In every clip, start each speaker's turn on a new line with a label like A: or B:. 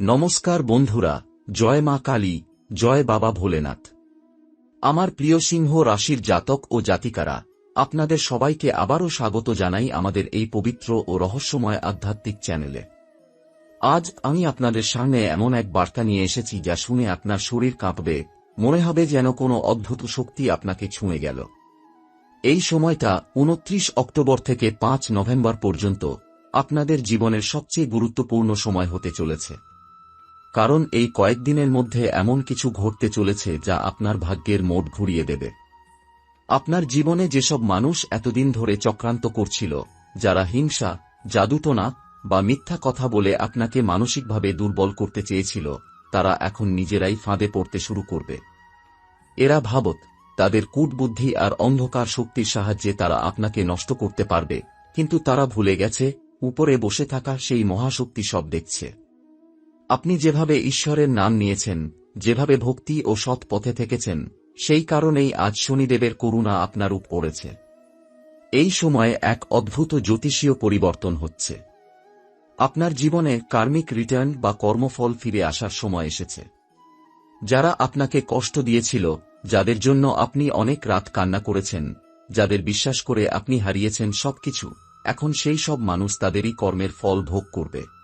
A: নমস্কার বন্ধুরা, জয় মা কালী, জয় বাবা ভোলেনাথ। আমার প্রিয় সিংহ রাশির জাতক ও জাতিকারা, আপনাদের সবাইকে আবারও স্বাগত জানাই আমাদের এই পবিত্র ও রহস্যময় আধ্যাত্মিক চ্যানেলে। আজ আমি আপনাদের সামনে এমন এক বার্তা নিয়ে এসেছি যা শুনে আপনার শরীর কাঁপবে, মনে হবে যেন কোনো অদ্ভুত শক্তি আপনাকে ছুঁয়ে গেল। এই সময়টা উনত্রিশ অক্টোবর থেকে পাঁচ নভেম্বর পর্যন্ত আপনাদের জীবনের সবচেয়ে গুরুত্বপূর্ণ সময় হতে চলেছে। কারণ এই কয়েকদিনের মধ্যে এমন কিছু ঘটতে চলেছে যা আপনার ভাগ্যের মোট ঘুরিয়ে দেবে। আপনার জীবনে যেসব মানুষ এতদিন ধরে চক্রান্ত করছিল, যারা হিংসা, জাদুটনা বা মিথ্যা কথা বলে আপনাকে মানসিকভাবে দুর্বল করতে চেয়েছিল, তারা এখন নিজেরাই ফাঁদে পড়তে শুরু করবে। এরা ভাবত, তাদের কূটবুদ্ধি আর অন্ধকার শক্তির সাহায্যে তারা আপনাকে নষ্ট করতে পারবে, কিন্তু তারা ভুলে গেছে, উপরে বসে থাকা সেই মহাশক্তি সব দেখছে। আপনি যেভাবে ঈশ্বরের নাম নিয়েছেন, যেভাবে ভক্তি ও সৎ পথে থেকেছেন, সেই কারণেই আজ শনিদেবের করুণা আপনার উপ পড়েছে। এই সময়ে এক অদ্ভুত জ্যোতিষীয় পরিবর্তন হচ্ছে। আপনার জীবনে কার্মিক রিটার্ন বা কর্মফল ফিরে আসার সময় এসেছে। যারা আপনাকে কষ্ট দিয়েছিল, যাদের জন্য আপনি অনেক রাত কান্না করেছেন, যাদের বিশ্বাস করে আপনি হারিয়েছেন সবকিছু, এখন সেই সব মানুষ তাদেরই কর্মের ফল ভোগ করবে।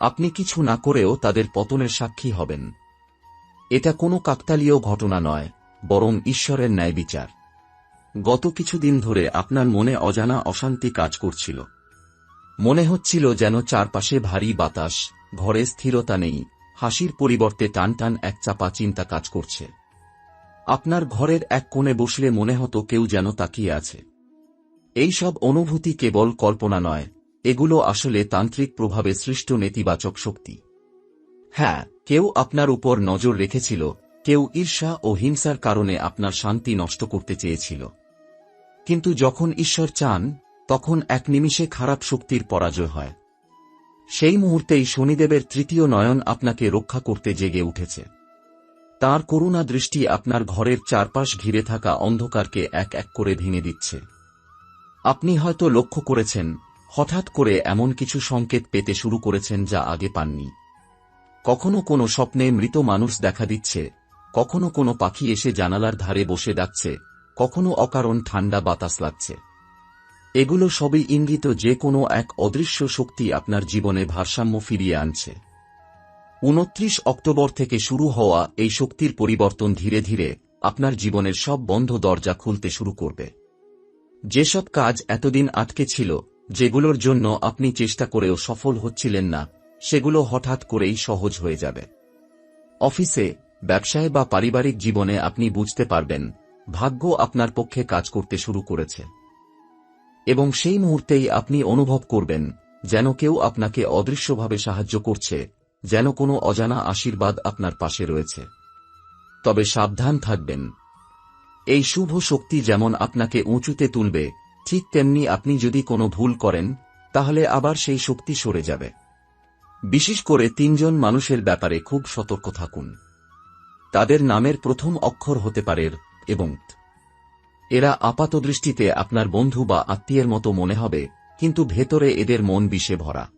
A: আপনি কিছু না করেও তাদের পতনের সাক্ষী হবেন। এটা কোনো কাকতালীয় ঘটনা নয়, বরং ঈশ্বরের ন্যায় বিচার। গত কিছুদিন ধরে আপনার মনে অজানা অশান্তি কাজ করছিল। মনে হচ্ছিল যেন চারপাশে ভারী বাতাস, ঘরে স্থিরতা নেই, হাসির পরিবর্তে টান টান এক চাপা চিন্তা কাজ করছে। আপনার ঘরের এক কোণে বসলে মনে হতো কেউ যেন তাকিয়ে আছে। এই সব অনুভূতি কেবল কল্পনা নয় এগুলো আসলে তান্ত্রিক প্রভাবে সৃষ্ট নেতিবাচক শক্তি। হ্যাঁ কেউ আপনার উপর নজর রেখেছিল, কেউ ঈর্ষা ও হিংসার কারণে আপনার শান্তি নষ্ট করতে চেয়েছিল। কিন্তু যখন ঈশ্বর চান, তখন এক নিমিষে খারাপ শক্তির পরাজয় হয়। সেই মুহূর্তেই শনিদেবের তৃতীয় নয়ন আপনাকে রক্ষা করতে জেগে উঠেছে। তার করুণা দৃষ্টি আপনার ঘরের চারপাশ ঘিরে থাকা অন্ধকারকে এক এক করে ভেঙে দিচ্ছে। আপনি হয়তো লক্ষ্য করেছেন হঠাৎ করে এমন কিছু সংকেত পেতে শুরু করেছেন যা আগে পাননি। কখনো কোনো স্বপ্নে মৃত মানুষ দেখা দিচ্ছে, কখনো কোনো পাখি এসে জানালার ধারে বসে ডাকছে, কখনো অকারণ ঠান্ডা বাতাস লাগছে। এগুলো সবই ইঙ্গিত যে কোনো এক অদৃশ্য শক্তি আপনার জীবনে ভারসাম্য ফিরিয়ে আনছে। উনত্রিশ অক্টোবর থেকে শুরু হওয়া এই শক্তির পরিবর্তন ধীরে ধীরে আপনার জীবনের সব বন্ধ দরজা খুলতে শুরু করবে। যেসব কাজ এতদিন আটকে ছিল যেগুলোর জন্য আপনি চেষ্টা করেও সফল হচ্ছিলেন না, সেগুলো হঠাৎ করেই সহজ হয়ে যাবে। অফিসে, ব্যবসায় বা পারিবারিক জীবনে আপনি বুঝতে পারবেন, ভাগ্য আপনার পক্ষে কাজ করতে শুরু করেছে। এবং সেই মুহূর্তেই আপনি অনুভব করবেন, যেন কেউ আপনাকে অদৃশ্যভাবে সাহায্য করছে, যেন কোনো অজানা আশীর্বাদ আপনার পাশে রয়েছে। তবে সাবধান থাকবেন। এই শুভ শক্তি যেমন আপনাকে উঁচুতে তুলবে ঠিক তেমনি আপনি যদি কোনো ভুল করেন, তাহলে আবার সেই শক্তি সরে যাবে। বিশেষ করে তিনজন মানুষের ব্যাপারে খুব সতর্ক থাকুন। তাদের নামের প্রথম অক্ষর হতে পারে এবং। এরা আপাতদৃষ্টিতে আপনার বন্ধু বা আত্মীয়ের মতো মনে হবে, কিন্তু ভেতরে এদের মন বিষে ভরা।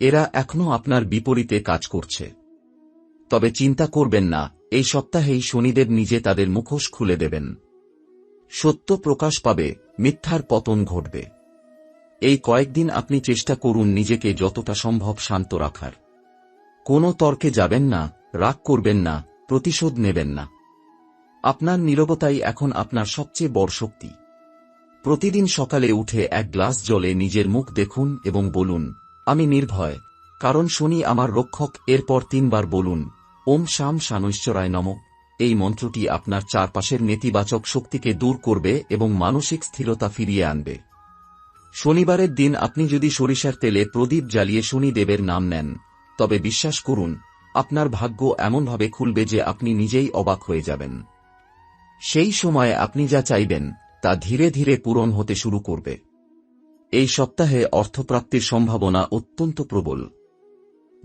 A: এরা এখনও আপনার বিপরীতে কাজ করছে। তবে চিন্তা করবেন না, এই সপ্তাহেই শনিদেব নিজে তাদের মুখোশ খুলে দেবেন। সত্য প্রকাশ পাবে মিথ্যার পতন ঘটবে। এই কয়েকদিন আপনি চেষ্টা করুন নিজেকে যতটা সম্ভব শান্ত রাখার। কোনো তর্কে যাবেন না, রাগ করবেন না, প্রতিশোধ নেবেন না। আপনার নীরবতাই এখন আপনার সবচেয়ে বড় শক্তি। প্রতিদিন সকালে উঠে এক গ্লাস জলে নিজের মুখ দেখুন এবং বলুন, আমি নির্ভয়, কারণ শনি আমার রক্ষক, এরপর তিনবার বলুন, ওম শাম শানৈশ্বরায় নম। এই মন্ত্রটি আপনার চারপাশের নেতিবাচক শক্তিকে দূর করবে এবং মানসিক স্থিরতা ফিরিয়ে আনবে। শনিবারের দিন আপনি যদি সরিষার তেলে প্রদীপ জ্বালিয়ে শনি দেবের নাম নেন, তবে বিশ্বাস করুন, আপনার ভাগ্য এমনভাবে খুলবে যে আপনি নিজেই অবাক হয়ে যাবেন। সেই সময় আপনি যা চাইবেন, তা ধীরে ধীরে পূরণ হতে শুরু করবে। এই সপ্তাহে অর্থপ্রাপ্তির সম্ভাবনা অত্যন্ত প্রবল।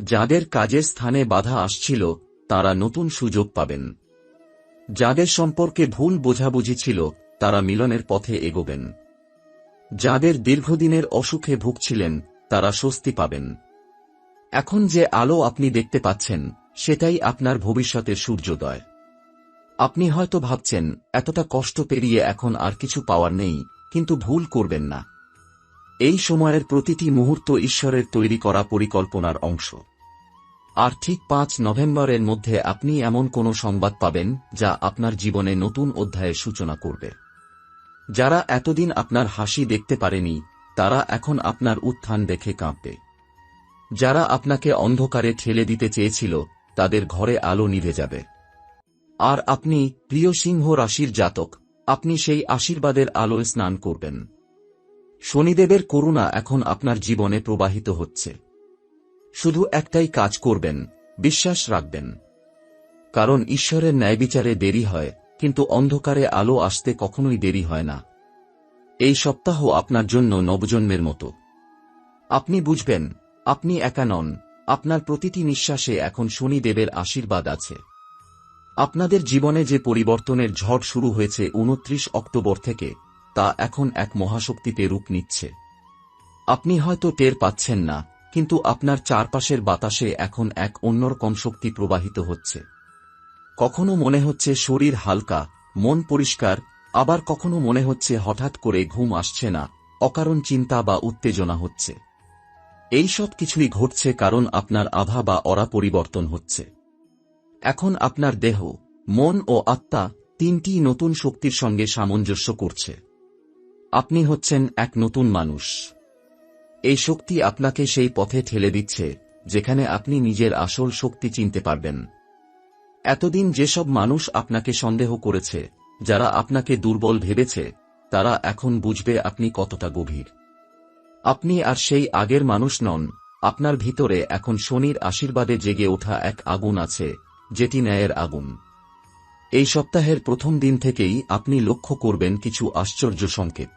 A: যাদের কাজের স্থানে বাধা আসছিল, তারা নতুন সুযোগ পাবেন। যাদের সম্পর্কে ভুল বোঝাবুঝি ছিল, তারা মিলনের পথে এগোবেন। যাদের দীর্ঘদিনের অসুখে ভুগছিলেন, তারা স্বস্তি পাবেন। এখন যে আলো আপনি দেখতে পাচ্ছেন, সেটাই আপনার ভবিষ্যতের সূর্যোদয়। আপনি হয়তো ভাবছেন, এতটা কষ্ট পেরিয়ে এখন আর কিছু পাওয়ার নেই, কিন্তু ভুল করবেন না। এই সময়ের প্রতিটি মুহূর্ত ঈশ্বরের তৈরি করা পরিকল্পনার অংশ। আর ঠিক পাঁচ নভেম্বরের মধ্যে আপনি এমন কোনো সংবাদ পাবেন, যা আপনার জীবনে নতুন অধ্যায়ের সূচনা করবে। যারা এতদিন আপনার হাসি দেখতে পারেনি, তারা এখন আপনার উত্থান দেখে কাঁপবে। যারা আপনাকে অন্ধকারে ঠেলে দিতে চেয়েছিল, তাদের ঘরে আলো নিভে যাবে। আর আপনি, প্রিয় সিংহ রাশির জাতক, আপনি সেই আশীর্বাদের আলোয় স্নান করবেন। শনিদেবের করুণা এখন আপনার জীবনে প্রবাহিত হচ্ছে। শুধু একটাই কাজ করবেন, বিশ্বাস রাখবেন। কারণ ঈশ্বরের ন্যায় বিচারে দেরি হয়, কিন্তু অন্ধকারে আলো আসতে কখনোই দেরি হয় না। এই সপ্তাহ আপনার জন্য নবজন্মের মতো। আপনি বুঝবেন, আপনি একা নন, আপনার প্রতিটি নিঃশ্বাসে এখন শনিদেবের আশীর্বাদ আছে। আপনাদের জীবনে যে পরিবর্তনের ঝড় শুরু হয়েছে উনত্রিশ অক্টোবর থেকে, তা এখন এক মহাশক্তিতে রূপ নিচ্ছে। আপনি হয়তো টের পাচ্ছেন না কিন্তু আপনার চারপাশের বাতাসে এখন এক অন্যরকম শক্তি প্রবাহিত হচ্ছে। কখনো মনে হচ্ছে শরীর হালকা, মন পরিষ্কার, আবার কখনো মনে হচ্ছে হঠাৎ করে ঘুম আসছে না, অকারণ চিন্তা বা উত্তেজনা হচ্ছে। এই সব কিছুই ঘটছে কারণ আপনার আভা বা অরা পরিবর্তন হচ্ছে। এখন আপনার দেহ, মন ও আত্মা তিনটি নতুন শক্তির সঙ্গে সামঞ্জস্য করছে। আপনি হচ্ছেন এক নতুন মানুষ। এই শক্তি আপনাকে সেই পথে ঠেলে দিচ্ছে, যেখানে আপনি নিজের আসল শক্তি চিনতে পারবেন। এতদিন যেসব মানুষ আপনাকে সন্দেহ করেছে, যারা আপনাকে দুর্বল ভেবেছে, তারা এখন বুঝবে আপনি কতটা গভীর। আপনি আর সেই আগের মানুষ নন, আপনার ভিতরে এখন শনির আশীর্বাদে জেগে ওঠা এক আগুন আছে, যেটি ন্যায়ের আগুন। এই সপ্তাহের প্রথম দিন থেকেই আপনি লক্ষ্য করবেন কিছু আশ্চর্য সংকেত।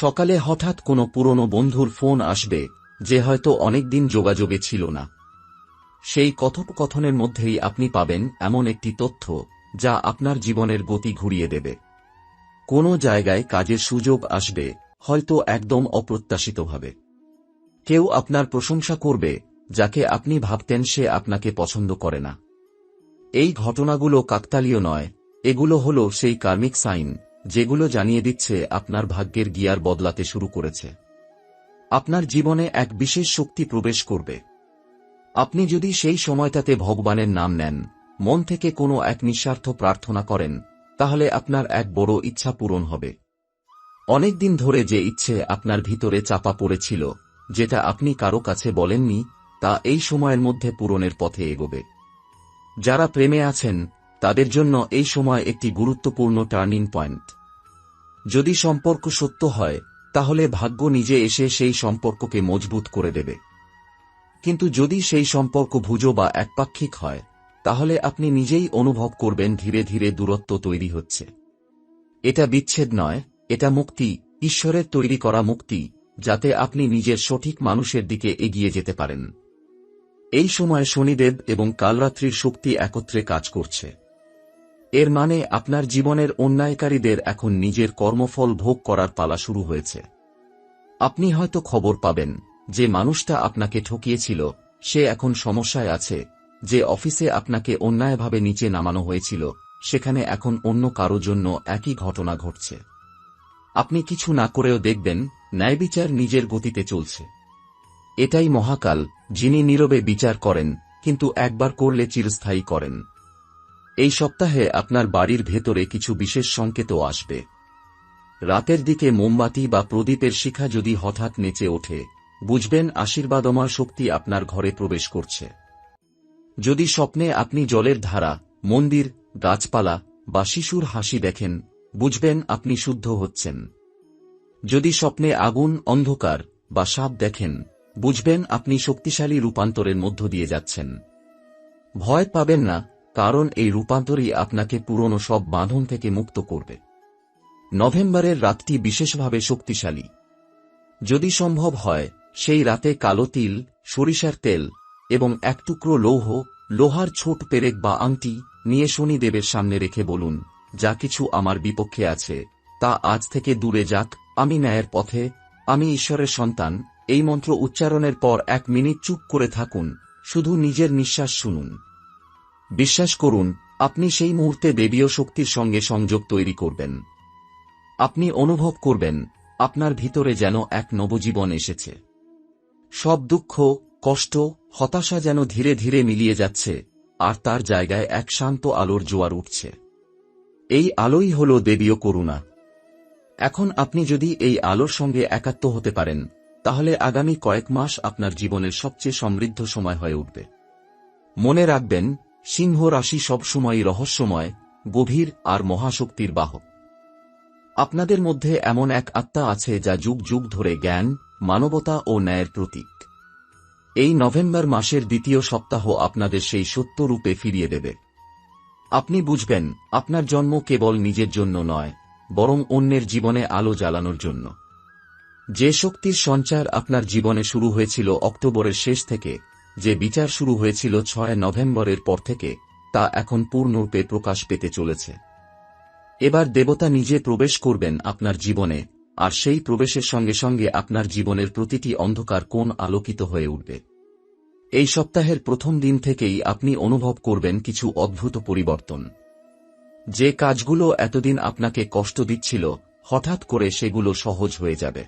A: সকালে হঠাৎ কোনো পুরনো বন্ধুর ফোন আসবে, যে হয়তো অনেকদিন যোগাযোগে ছিল না। সেই কথোপকথনের মধ্যেই আপনি পাবেন এমন একটি তথ্য, যা আপনার জীবনের গতি ঘুরিয়ে দেবে। কোনো জায়গায় কাজের সুযোগ আসবে, হয়তো একদম অপ্রত্যাশিতভাবে। কেউ আপনার প্রশংসা করবে, যাকে আপনি ভাবতেন সে আপনাকে পছন্দ করে না। এই ঘটনাগুলো কাকতালীয় নয়, এগুলো হল সেই কার্মিক সাইন। যেগুলো জানিয়ে দিচ্ছে আপনার ভাগ্যের গিয়ার বদলাতে শুরু করেছে। আপনার জীবনে এক বিশেষ শক্তি প্রবেশ করবে। আপনি যদি সেই সময়টাতে ভগবানের নাম নেন, মন থেকে কোনো এক নিঃস্বার্থ প্রার্থনা করেন, তাহলে আপনার এক বড় ইচ্ছা পূরণ হবে। অনেকদিন ধরে যে ইচ্ছে আপনার ভিতরে চাপা পড়েছিল, যেটা আপনি কারও কাছে বলেননি, তা এই সময়ের মধ্যে পূরণের পথে এগোবে। যারা প্রেমে আছেন তাদের জন্য এই সময় একটি গুরুত্বপূর্ণ টার্নিং পয়েন্ট। যদি সম্পর্ক সত্য হয়, তাহলে ভাগ্য নিজে এসে সেই সম্পর্ককে মজবুত করে দেবে। কিন্তু যদি সেই সম্পর্ক ভুজো বা একপাক্ষিক হয়, তাহলে আপনি নিজেই অনুভব করবেন ধীরে ধীরে দূরত্ব তৈরি হচ্ছে। এটা বিচ্ছেদ নয়, এটা মুক্তি, ঈশ্বরের তৈরি করা মুক্তি, যাতে আপনি নিজের সঠিক মানুষের দিকে এগিয়ে যেতে পারেন। এই সময় শনিদেব এবং কালরাত্রির শক্তি একত্রে কাজ করছে। এর মানে আপনার জীবনের অন্যায়কারীদের এখন নিজের কর্মফল ভোগ করার পালা শুরু হয়েছে। আপনি হয়তো খবর পাবেন যে মানুষটা আপনাকে ঠকিয়েছিল, সে এখন সমস্যায় আছে, যে অফিসে আপনাকে অন্যায়ভাবে নিচে নামানো হয়েছিল, সেখানে এখন অন্য কারও জন্য একই ঘটনা ঘটছে। আপনি কিছু না করেও দেখবেন ন্যায়বিচার নিজের গতিতে চলছে। এটাই মহাকাল, যিনি নীরবে বিচার করেন, কিন্তু একবার করলে চিরস্থায়ী করেন। এই সপ্তাহে আপনার বাড়ির ভেতরে কিছু বিশেষ সংকেতও আসবে। রাতের দিকে মোমবাতি বা প্রদীপের শিখা যদি হঠাৎ নেচে ওঠে, বুঝবেন আশীর্বাদময় শক্তি আপনার ঘরে প্রবেশ করছে। যদি স্বপ্নে আপনি জলের ধারা, মন্দির, গাছপালা বা শিশুর হাসি দেখেন, বুঝবেন আপনি শুদ্ধ হচ্ছেন। যদি স্বপ্নে আগুন, অন্ধকার বা সাপ দেখেন, বুঝবেন আপনি শক্তিশালী রূপান্তরের মধ্য দিয়ে যাচ্ছেন। ভয় পাবেন না কারণ এই রূপান্তরই আপনাকে পুরনো সব বাঁধন থেকে মুক্ত করবে। নভেম্বরের রাতটি বিশেষভাবে শক্তিশালী। যদি সম্ভব হয়, সেই রাতে কালো তিল, সরিষার তেল এবং এক টুকরো লৌহ, লোহার ছোট পেরেক বা আংটি নিয়ে শনিদেবের সামনে রেখে বলুন, যা কিছু আমার বিপক্ষে আছে, তা আজ থেকে দূরে যাক, আমি ন্যায়ের পথে, আমি ঈশ্বরের সন্তান। এই মন্ত্র উচ্চারণের পর এক মিনিট চুপ করে থাকুন, শুধু নিজের নিঃশ্বাস শুনুন। বিশ্বাস করুন, আপনি সেই মুহূর্তে দেবীয় শক্তির সঙ্গে সংযোগ তৈরি করবেন। আপনি অনুভব করবেন, আপনার ভিতরে যেন এক নবজীবন এসেছে। সব দুঃখ, কষ্ট, হতাশা যেন ধীরে ধীরে মিলিয়ে যাচ্ছে, আর তার জায়গায় এক শান্ত আলোর জোয়ার উঠছে। এই আলোই হল দেবীয় করুণা। এখন আপনি যদি এই আলোর সঙ্গে একাত্ম হতে পারেন, তাহলে আগামী কয়েক মাস আপনার জীবনের সবচেয়ে সমৃদ্ধ সময় হয়ে উঠবে। মনে রাখবেন সিংহ রাশি সবসময়ই রহস্যময়, গভীর আর মহাশক্তির বাহক। আপনাদের মধ্যে এমন এক আত্মা আছে যা যুগ যুগ ধরে জ্ঞান, মানবতা ও ন্যায়ের প্রতীক। এই নভেম্বর মাসের দ্বিতীয় সপ্তাহ আপনাদের সেই সত্য রূপে ফিরিয়ে দেবে। আপনি বুঝবেন, আপনার জন্ম কেবল নিজের জন্য নয়, বরং অন্যের জীবনে আলো জ্বালানোর জন্য। যে শক্তির সঞ্চার আপনার জীবনে শুরু হয়েছিল অক্টোবরের শেষ থেকে যে বিচার শুরু হয়েছিল ছয় নভেম্বরের পর থেকে, তা এখন পূর্ণরূপে প্রকাশ পেতে চলেছে। এবার দেবতা নিজে প্রবেশ করবেন আপনার জীবনে, আর সেই প্রবেশের সঙ্গে সঙ্গে আপনার জীবনের প্রতিটি অন্ধকার কোন আলোকিত হয়ে উঠবে। এই সপ্তাহের প্রথম দিন থেকেই আপনি অনুভব করবেন কিছু অদ্ভুত পরিবর্তন। যে কাজগুলো এতদিন আপনাকে কষ্ট দিচ্ছিল, হঠাৎ করে সেগুলো সহজ হয়ে যাবে।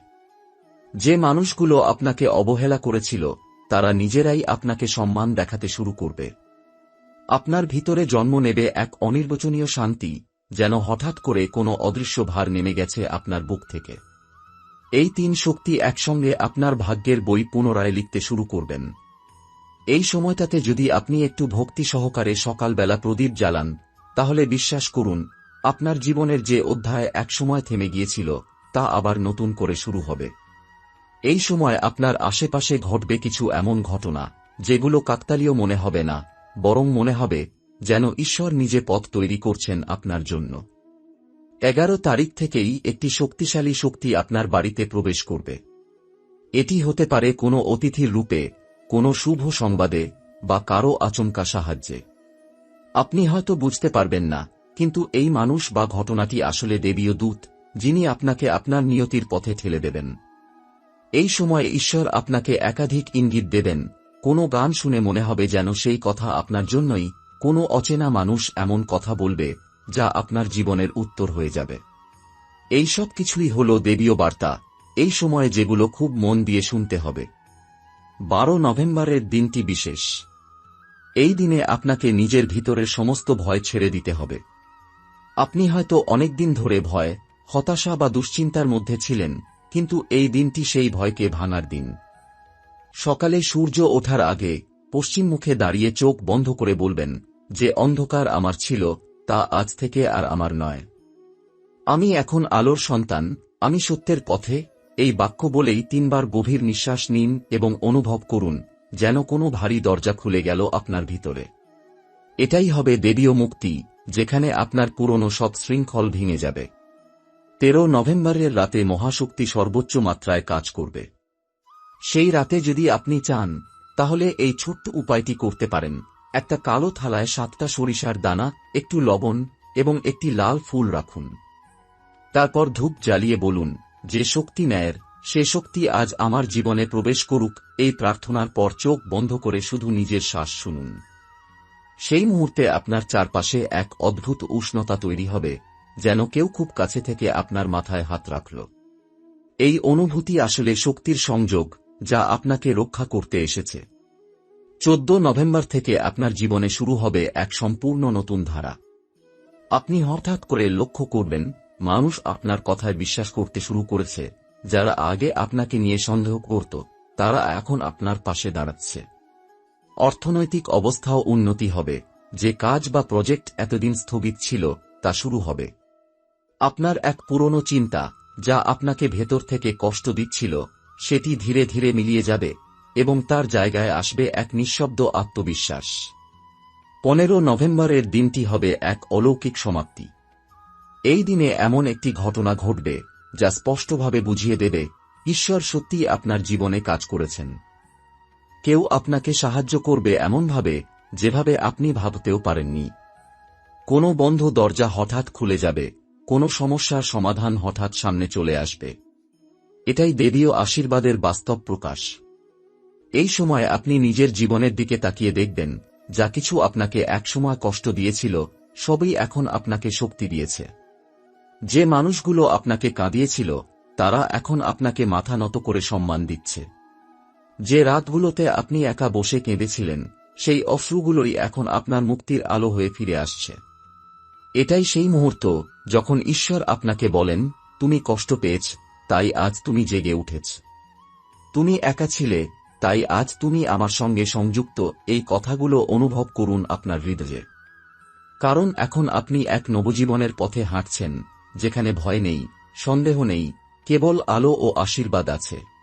A: যে মানুষগুলো আপনাকে অবহেলা করেছিল তারা নিজেরাই আপনাকে সম্মান দেখাতে শুরু করবে। আপনার ভিতরে জন্ম নেবে এক অনির্বচনীয় শান্তি, যেন হঠাৎ করে কোনো অদৃশ্য ভার নেমে গেছে আপনার বুক থেকে। এই তিন শক্তি একসঙ্গে আপনার ভাগ্যের বই পুনরায় লিখতে শুরু করবেন। এই সময়টাতে যদি আপনি একটু ভক্তি সহকারে সকালবেলা প্রদীপ জ্বালান, তাহলে বিশ্বাস করুন, আপনার জীবনের যে অধ্যায় একসময় থেমে গিয়েছিল, তা আবার নতুন করে শুরু হবে। এই সময় আপনার আশেপাশে ঘটবে কিছু এমন ঘটনা, যেগুলো কাকতালীয় মনে হবে না, বরং মনে হবে যেন ঈশ্বর নিজে পথ তৈরি করছেন আপনার জন্য। এগারো তারিখ থেকেই একটি শক্তিশালী শক্তি আপনার বাড়িতে প্রবেশ করবে। এটি হতে পারে কোনো অতিথির রূপে, কোনো শুভ সংবাদে, বা কারও আচমকা সাহায্যে। আপনি হয়তো বুঝতে পারবেন না, কিন্তু এই মানুষ বা ঘটনাটি আসলে দেবীয় দূত, যিনি আপনাকে আপনার নিয়তির পথে ঠেলে দেবেন। এই সময় ঈশ্বর আপনাকে একাধিক ইঙ্গিত দেবেন। কোনো গান শুনে মনে হবে যেন সেই কথা আপনার জন্যই, কোনো অচেনা মানুষ এমন কথা বলবে, যা আপনার জীবনের উত্তর হয়ে যাবে। এই সব কিছুই হল দেবীয় বার্তা। এই সময়ে যেগুলো খুব মন দিয়ে শুনতে হবে। বারো নভেম্বরের দিনটি বিশেষ। এই দিনে আপনাকে নিজের ভিতরের সমস্ত ভয় ছেড়ে দিতে হবে। আপনি হয়তো অনেকদিন ধরে ভয়, হতাশা বা দুশ্চিন্তার মধ্যে ছিলেন। কিন্তু এই দিনটি সেই ভয়কে ভাঙার দিন। সকালে সূর্য ওঠার আগে পশ্চিম মুখে দাঁড়িয়ে চোখ বন্ধ করে বলবেন, যে অন্ধকার আমার ছিল, তা আজ থেকে আর আমার নয়। আমি এখন আলোর সন্তান, আমি সত্যের পথে। এই বাক্য বলেই তিনবার গভীর নিঃশ্বাস নিন এবং অনুভব করুন, যেন কোনো ভারী দরজা খুলে গেল আপনার ভিতরে। এটাই হবে দেবীয় মুক্তি, যেখানে আপনার পুরনো সব শৃঙ্খল ভেঙে যাবে। তেরো নভেম্বরের রাতে মহাশক্তি সর্বোচ্চ মাত্রায় কাজ করবে। সেই রাতে যদি আপনি চান, তাহলে এই ছোট্ট উপায়টি করতে পারেন। একটা কালো থালায় সাতটা সরিষার দানা, একটু লবণ এবং একটি লাল ফুল রাখুন। তারপর ধূপ জ্বালিয়ে বলুন, যে শক্তি ন্যায়ের, সে শক্তি আজ আমার জীবনে প্রবেশ করুক। এই প্রার্থনার পর চোখ বন্ধ করে শুধু নিজের শ্বাস শুনুন। সেই মুহূর্তে আপনার চারপাশে এক অদ্ভুত উষ্ণতা তৈরি হবে। যেন কেউ খুব কাছে থেকে আপনার মাথায় হাত রাখল। এই অনুভূতি আসলে শক্তির সংযোগ যা আপনাকে রক্ষা করতে এসেছে। চোদ্দ নভেম্বর থেকে আপনার জীবনে শুরু হবে এক সম্পূর্ণ নতুন ধারা। আপনি হঠাৎ করে লক্ষ্য করবেন, মানুষ আপনার কথায় বিশ্বাস করতে শুরু করেছে, যারা আগে আপনাকে নিয়ে সন্দেহ করত, তারা এখন আপনার পাশে দাঁড়াচ্ছে। অর্থনৈতিক অবস্থাও উন্নতি হবে, যে কাজ বা প্রজেক্ট এতদিন স্থগিত ছিল, তা শুরু হবে। আপনার এক পুরনো চিন্তা, যা আপনাকে ভেতর থেকে কষ্ট দিচ্ছিল, সেটি ধীরে ধীরে মিলিয়ে যাবে, এবং তার জায়গায় আসবে এক নিঃশব্দ আত্মবিশ্বাস। পনেরো নভেম্বরের দিনটি হবে এক অলৌকিক সমাপ্তি। এই দিনে এমন একটি ঘটনা ঘটবে, যা স্পষ্টভাবে বুঝিয়ে দেবে, ঈশ্বর সত্যি আপনার জীবনে কাজ করেছেন। কেউ আপনাকে সাহায্য করবে এমনভাবে, যেভাবে আপনি ভাবতেও পারেননি। কোনো বন্ধ দরজা হঠাৎ খুলে যাবে কোনো সমস্যার সমাধান হঠাৎ সামনে চলে আসবে। এটাই দেবীয় আশীর্বাদের বাস্তব প্রকাশ। এই সময় আপনি নিজের জীবনের দিকে তাকিয়ে দেখবেন, যা কিছু আপনাকে একসময় কষ্ট দিয়েছিল, সবই এখন আপনাকে শক্তি দিয়েছে। যে মানুষগুলো আপনাকে কাঁদিয়েছিল, তারা এখন আপনাকে মাথা নত করে সম্মান দিচ্ছে। যে রাতগুলোতে আপনি একা বসে কেঁদেছিলেন, সেই অশ্রুগুলোই এখন আপনার মুক্তির আলো হয়ে ফিরে আসছে। এটাই সেই মুহূর্ত যখন ঈশ্বর আপনাকে বলেন, তুমি কষ্ট পেয়েছ, তাই আজ তুমি জেগে উঠেছ। তুমি একা ছিলে, তাই আজ তুমি আমার সঙ্গে সংযুক্ত। এই কথাগুলো অনুভব করুন আপনার হৃদয়ে। কারণ এখন আপনি এক নবজীবনের পথে হাঁটছেন, যেখানে ভয় নেই, সন্দেহ নেই, কেবল আলো ও আশীর্বাদ আছে।